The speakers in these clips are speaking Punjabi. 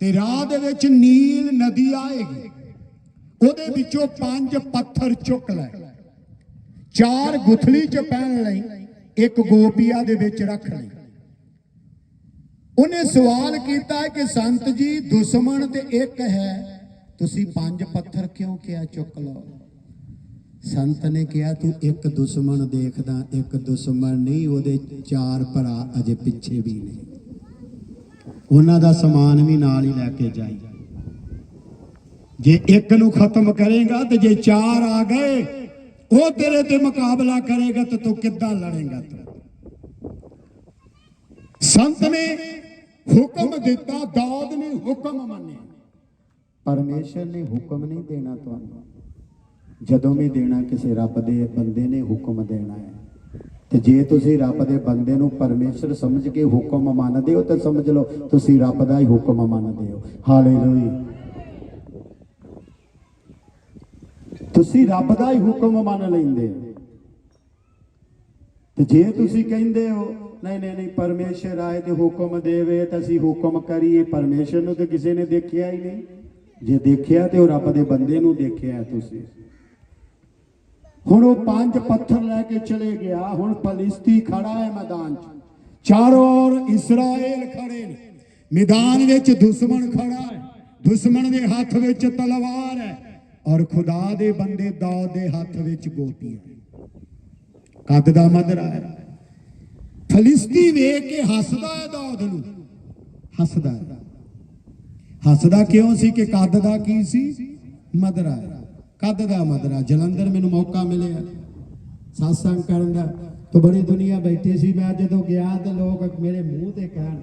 ਤੇ ਰਾਹ ਦੇ ਵਿੱਚ ਨੀਲ ਨਦੀ ਆਏਗੀ। ਉਹਦੇ ਵਿੱਚੋਂ ਪੰਜ ਪੱਥਰ ਚੁੱਕ ਲੈ। ਚਾਰ ਗੁਥਲੀ ਚ ਪਹਿਨ ਲਈ, ਇੱਕ ਗੋਪੀਆ ਦੇ ਵਿੱਚ ਰੱਖ ਲਈ। ਉਹਨੇ ਸਵਾਲ ਕੀਤਾ ਕਿ ਸੰਤ ਜੀ, ਦੁਸ਼ਮਣ ਤੇ ਇੱਕ ਹੈ, ਤੁਸੀਂ ਪੰਜ ਪੱਥਰ ਕਿਉਂ ਕਿਹਾ ਚੁੱਕ ਲਓ? ਸੰਤ ਨੇ ਕਿਹਾ, ਤੂੰ ਇੱਕ ਦੁਸ਼ਮਣ ਦੇਖਦਾ, ਇੱਕ ਦੁਸ਼ਮਣ ਨਹੀਂ, ਉਹਦੇ ਚਾਰ ਭਰਾ ਅਜੇ ਪਿੱਛੇ ਵੀ ਨੇ। ਉਹਨਾਂ ਦਾ ਸਮਾਨ ਵੀ ਨਾਲ ਹੀ ਲੈ ਕੇ ਜਾਈ। ਜੇ ਇੱਕ ਨੂੰ ਖਤਮ ਕਰੇਗਾ ਤੇ ਜੇ ਚਾਰ ਆ ਗਏ, ਉਹ ਤੇਰੇ ਤੇ ਮੁਕਾਬਲਾ ਕਰੇਗਾ ਤੇ ਤੂੰ ਕਿੱਦਾਂ ਲੜੇਗਾ ਤੂੰ? ਸੰਤ ਨੇ ਹੁਕਮ ਦਿੱਤਾ, ਦਾਦ ਨੇ ਹੁਕਮ ਮੰਨਿਆ। ਪਰਮੇਸ਼ਰ ਨੇ ਹੁਕਮ ਨਹੀਂ ਦੇਣਾ ਤੁਹਾਨੂੰ। ਜਦੋਂ ਵੀ ਦੇਣਾ ਕਿਸੇ ਰੱਬ ਦੇ ਬੰਦੇ ਨੇ ਹੁਕਮ ਦੇਣਾ ਹੈ। ਤੇ ਜੇ ਤੁਸੀਂ ਰੱਬ ਦੇ ਬੰਦੇ ਨੂੰ ਪਰਮੇਸ਼ਰ ਸਮਝ ਕੇ ਹੁਕਮ ਮੰਨਦੇ ਹੋ, ਤਾਂ ਸਮਝ ਲਓ ਤੁਸੀਂ ਰੱਬ ਦਾ ਹੀ ਹੁਕਮ ਮੰਨਦੇ ਹੋ। ਹਾਲੇਲੂਇਆ ਤੁਸੀਂ ਰੱਬ ਦਾ ਹੀ ਹੁਕਮ ਮੰਨ ਲੈਂਦੇ ਹੋ। ਤੇ ਜੇ ਤੁਸੀਂ ਕਹਿੰਦੇ ਹੋ, ਨਹੀਂ ਨਹੀਂ ਨਹੀਂ, ਪਰਮੇਸ਼ਰ ਆਏ ਤੇ ਹੁਕਮ ਦੇਵੇ, ਤਾਂ ਅਸੀਂ ਹੁਕਮ ਕਰੀਏ। ਪਰਮੇਸ਼ਰ ਨੂੰ ਤੇ ਕਿਸੇ ਨੇ ਦੇਖਿਆ ਹੀ ਨਹੀਂ। ਜੇ ਦੇਖਿਆ ਤੇ ਉਹ ਰੱਬ ਦੇ ਬੰਦੇ ਨੂੰ ਦੇਖਿਆ ਤੁਸੀਂ। ਹੁਣ ਉਹ ਪੰਜ ਪੱਥਰ ਲੈ ਕੇ ਚਲੇ ਗਿਆ। ਹੁਣ ਫਲਿਸਤੀ ਖੜਾ ਹੈ ਮੈਦਾਨ 'ਚ। ਚਾਰੋਂ ਔਰ ਇਸਰਾਏਲ ਖੜੇ ਨੇ। ਮੈਦਾਨ ਵਿੱਚ ਦੁਸ਼ਮਣ ਖੜਾ ਹੈ। ਦੁਸ਼ਮਣ ਦੇ ਹੱਥ ਵਿੱਚ ਤਲਵਾਰ ਹੈ ਔਰ ਖੁਦਾ ਦੇ ਬੰਦੇ ਦਾਊਦ ਦੇ ਹੱਥ ਵਿੱਚ ਗੋਪੀ ਹੈ ਕੱਦ ਦਾ ਮਦਰਾ ਹੈ। ਫਲਿਸਤੀ ਵੇਖ ਕੇ ਹੱਸਦਾ ਹੈ ਦਾਊਦ ਨੂੰ। ਹੱਸਦਾ ਹੈ। ਹੱਸਦਾ ਕਿਉਂ ਸੀ ਕਿ ਕੱਦ ਦਾ ਕੀ ਸੀ? ਮਦਰਾ ਹੈ। ਕੱਦ ਦਾ ਮਦਰਾ, ਜਲੰਧਰ ਮੈਨੂੰ ਮੌਕਾ ਮਿਲਿਆ। satsang ਕਰਨ ਦਾ। ਤਾਂ ਬੜੀ ਦੁਨੀਆ ਬੈਠੀ ਸੀ, ਮੈਂ ਜਦੋਂ ਗਿਆ ਤੇ ਲੋਕ ਮੇਰੇ ਮੂੰਹ ਤੇ ਕਹਿਣ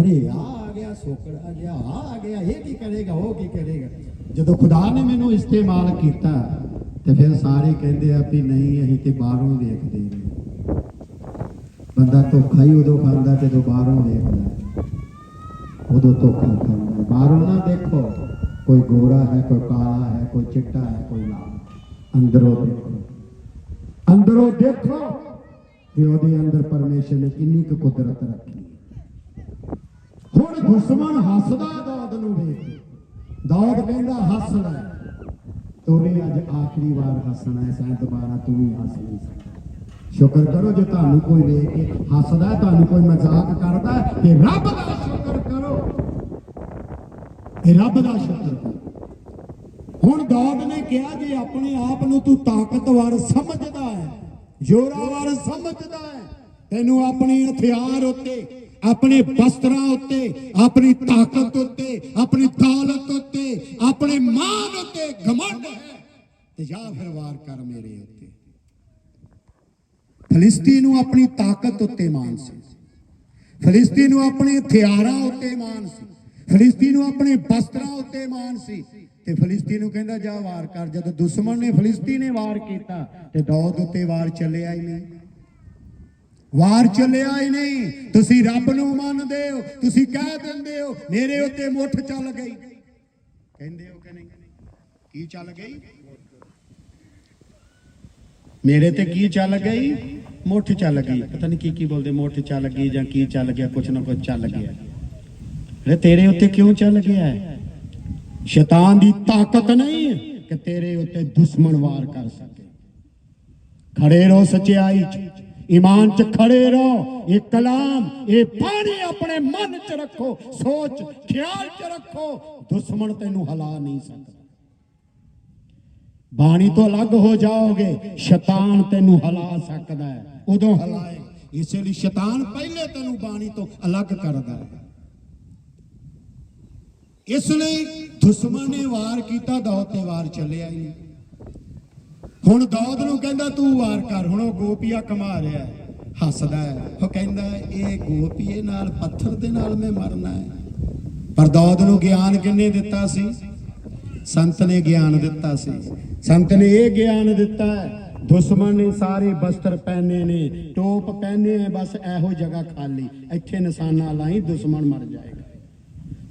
ਅਰੇ ਆ ਆ ਗਿਆ ਸੋਕੜ, ਆ ਗਿਆ, ਆ ਆ ਗਿਆ, ਇਹ ਕੀ ਕਰੇਗਾ, ਉਹ ਕੀ ਕਰੇਗਾ? ਜਦੋਂ ਖੁਦਾ ਨੇ ਮੈਨੂੰ ਇਸਤੇਮਾਲ ਕੀਤਾ, ਤੇ ਫਿਰ ਸਾਰੇ ਕਹਿੰਦੇ ਆ ਵੀ ਨਹੀਂ, ਅਸੀਂ ਤੇ ਬਾਹਰੋਂ ਵੇਖਦੇ ਨੇ ਬੰਦਾ ਧੋਖਾ ਹੀ ਉਦੋਂ ਖਾਂਦਾ ਜਦੋਂ ਬਾਹਰੋਂ ਵੇਖਦਾ। ਉਦੋਂ ਧੋਖਾ ਖਾਂਦਾ। ਬਾਹਰੋਂ ਨਾ ਦੇਖੋ। ਕੋਈ ਗੋਰਾ ਹੈ, ਕੋਈ ਕਾਲਾ ਹੈ, ਕੋਈ ਚਿੱਟਾ ਹੈ, ਕੋਈ ਲਾਲ ਅੰਦਰੋਂ ਦੇਖੋ। ਅੰਦਰੋਂ ਦੇਖੋ ਕਿ ਉਹਦੇ ਅੰਦਰ ਪਰਮੇਸ਼ਰ ਨੇ ਕਿੰਨੀ ਕੁ ਕੁਦਰਤ ਰੱਖੀ ਹੁਣ ਦੁਸ਼ਮਣ ਹੱਸਦਾ ਦਾਦ ਨੂੰ ਵੇਖ ਕੇ। ਕਹਿੰਦਾ, ਹੱਸ ਤੂੰ ਵੀ ਅੱਜ ਆਖਰੀ ਵਾਰ ਹੱਸਣਾ ਹੈ ਸਾਂ ਦੁਬਾਰਾ ਤੂੰ ਵੀ ਹੱਸ ਨਹੀਂ ਸਕਦਾ। ਸ਼ੁਕਰ ਕਰੋ ਜੇ ਤੁਹਾਨੂੰ ਕੋਈ ਵੇਖ ਕੇ ਹੱਸਦਾ ਤੁਹਾਨੂੰ ਕੋਈ ਮਜ਼ਾਕ ਕਰਦਾ ਤੇ ਰੱਬ ਦਾ ਸ਼ੁਕਰ ਇਹ ਰੱਬ ਦਾ ਸ਼ੁਕਰ ਹੁਣ ਦਾਦ ਨੇ ਕਿਹਾ ਜੇ ਆਪਣੇ ਆਪ ਨੂੰ ਤੂੰ ਤਾਕਤਵਰ ਸਮਝਦਾ ਹੈ, ਜ਼ੋਰਾਵਰ ਸਮਝਦਾ ਹੈ। ਤੈਨੂੰ ਆਪਣੇ ਹਥਿਆਰ ਉੱਤੇ, ਆਪਣੇ ਬਸਤਰਾਂ ਉੱਤੇ, ਆਪਣੀ ਤਾਕਤ ਉੱਤੇ, ਆਪਣੀ ਦੌਲਤ ਉੱਤੇ, ਆਪਣੇ ਮਾਨ ਉੱਤੇ ਘਮੰਡ ਹੈ। ਤੇ ਜਾ ਫਿਰ ਵਾਰ ਕਰ ਮੇਰੇ ਉੱਤੇ। ਫਲਿਸਤੀ ਨੂੰ ਆਪਣੀ ਤਾਕਤ ਉੱਤੇ ਮਾਨ ਸੀ। ਫਲਿਸਤੀ ਨੂੰ ਆਪਣੇ ਹਥਿਆਰਾਂ ਉੱਤੇ ਮਾਨ ਸੀ। ਫਲਿਸਤੀ ਨੂੰ ਆਪਣੇ ਬਸਤਰਾਂ ਉੱਤੇ ਮਾਨ ਸੀ ਤੇ ਫਲਿਸਤੀ ਨੂੰ ਕਹਿੰਦਾ ਜਾ ਵਾਰ ਕਰ। ਜਦੋਂ ਦੁਸ਼ਮਣ ਨੇ ਫਲਿਸਤੀ ਨੇ ਵਾਰ ਕੀਤਾ ਤੇ ਦਾਊਦ ਉੱਤੇ ਵਾਰ ਚੱਲਿਆ ਹੀ ਨਹੀਂ। ਵਾਰ ਚੱਲਿਆ ਹੀ ਨਹੀਂ। ਤੁਸੀਂ ਰੱਬ ਨੂੰ ਮੰਨਦੇ ਹੋ, ਤੁਸੀਂ ਕਹਿ ਦਿੰਦੇ ਹੋ, ਮੇਰੇ ਉੱਤੇ ਮੁੱਠ ਚੱਲ ਗਈ। ਕਹਿੰਦੇ ਹੋ ਕਿ ਨਹੀਂ? ਕੀ ਚੱਲ ਗਈ? ਮੇਰੇ ਤੇ ਕੀ ਚੱਲ ਗਈ? ਮੁੱਠ ਚੱਲ ਗਈ। ਪਤਾ ਨਹੀਂ ਕੀ ਕੀ ਬੋਲਦੇ, ਮੁੱਠ ਚੱਲ ਗਈ ਜਾਂ ਕੀ ਚੱਲ ਗਿਆ, ਕੁਛ ਨਾ ਕੁਛ ਚੱਲ ਗਿਆ। ਇਹ ਤੇਰੇ ਉੱਤੇ ਕਿਉਂ ਚੱਲ ਗਿਆ ਹੈ? ਸ਼ੈਤਾਨ ਦੀ ਤਾਕਤ ਨਹੀਂ ਕਿ ਤੇਰੇ ਉੱਤੇ ਦੁਸ਼ਮਣ ਵਾਰ ਕਰ ਸਕੇ। ਖੜੇ ਰਹੋ ਸੱਚਾਈ 'ਚ। ਈਮਾਨ 'ਚ ਖੜੇ ਰਹੋ। ਇਹ ਕਲਾਮ, ਇਹ ਪਾਣੀ ਆਪਣੇ ਮਨ 'ਚ ਰੱਖੋ। ਸੋਚ, ਖਿਆਲ 'ਚ ਰੱਖੋ। ਦੁਸ਼ਮਣ ਤੈਨੂੰ ਹਲਾ ਨਹੀਂ ਸਕਦਾ। ਬਾਣੀ ਤੋਂ ਅਲੱਗ ਹੋ ਜਾਓਗੇ। ਸ਼ੈਤਾਨ ਤੈਨੂੰ ਹਲਾ ਸਕਦਾ ਹੈ। ਉਦੋਂ ਹਲਾਏ ਇਸੇ ਲਈ ਸ਼ੈਤਾਨ ਪਹਿਲੇ ਤੈਨੂੰ ਬਾਣੀ ਤੋਂ ਅਲੱਗ ਕਰਦਾ ਹੈ। ਇਸ ਲਈ ਦੁਸ਼ਮਣ ਨੇ ਵਾਰ ਕੀਤਾ ਦੌਦ ਤੇ ਵਾਰ ਚੱਲਿਆ ਹੀ ਹੁਣ ਦੌਦ ਨੂੰ ਕਹਿੰਦਾ, ਤੂੰ ਵਾਰ ਕਰ। ਹੁਣ ਉਹ ਗੋਪੀਆ ਕਮਾ ਰਿਹਾ ਹੱਸਦਾ ਹੈ। ਉਹ ਕਹਿੰਦਾ, ਇਹ ਗੋਪੀਏ ਨਾਲ, ਪੱਥਰ ਦੇ ਨਾਲ ਮੈਂ ਮਰਨਾ ਹੈ। ਪਰ ਦੌਦ ਨੂੰ ਗਿਆਨ ਕਿੰਨੇ ਦਿੱਤਾ ਸੀ? ਸੰਤ ਨੇ ਗਿਆਨ ਦਿੱਤਾ ਸੀ। ਸੰਤ ਨੇ ਇਹ ਗਿਆਨ ਦਿੱਤਾ ਹੈ, ਦੁਸ਼ਮਣ ਨੇ ਸਾਰੇ ਬਸਤਰ ਪਹਿਨੇ ਨੇ, ਟੋਪ ਪਹਿਨੇ ਹੈ ਬਸ ਇਹੋ ਜਗ੍ਹਾ ਖਾਲੀ। ਇੱਥੇ ਨਿਸ਼ਾਨਾ ਲਾਈ, ਦੁਸ਼ਮਣ ਮਰ ਜਾਏਗਾ।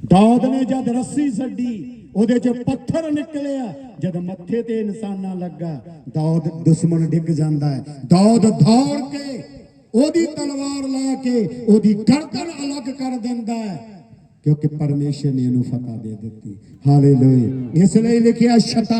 ਦਾਊਦ ਨੇ ਜਦ ਰੱਸੀ ਛੱਡੀ, ਉਹਦੇ ਚ ਪੱਥਰ ਨਿਕਲਿਆ। ਜਦ ਮੱਥੇ ਤੇ ਨਿਸ਼ਾਨਾ ਲੱਗਾ, ਦਾਊਦ ਦੁਸ਼ਮਣ ਡਿੱਗ ਜਾਂਦਾ ਹੈ। ਦਾਊਦ ਦੌੜ ਕੇ ਉਹਦੀ ਤਲਵਾਰ ਲੈ ਕੇ ਉਹਦੀ ਗਰਦਨ ਅਲੱਗ ਕਰ ਦਿੰਦਾ ਹੈ, ਕਿਉਂਕਿ ਪਰਮੇਸ਼ਰ ਨੇ ਇਹਨੂੰ ਫਤਹ ਦੇ ਦਿੱਤੀ। ਹਾਲੇਲੂਇਆ। ਇਸ ਲਈ ਲਿਖਿਆ, ਸ਼ੈਤਾਨ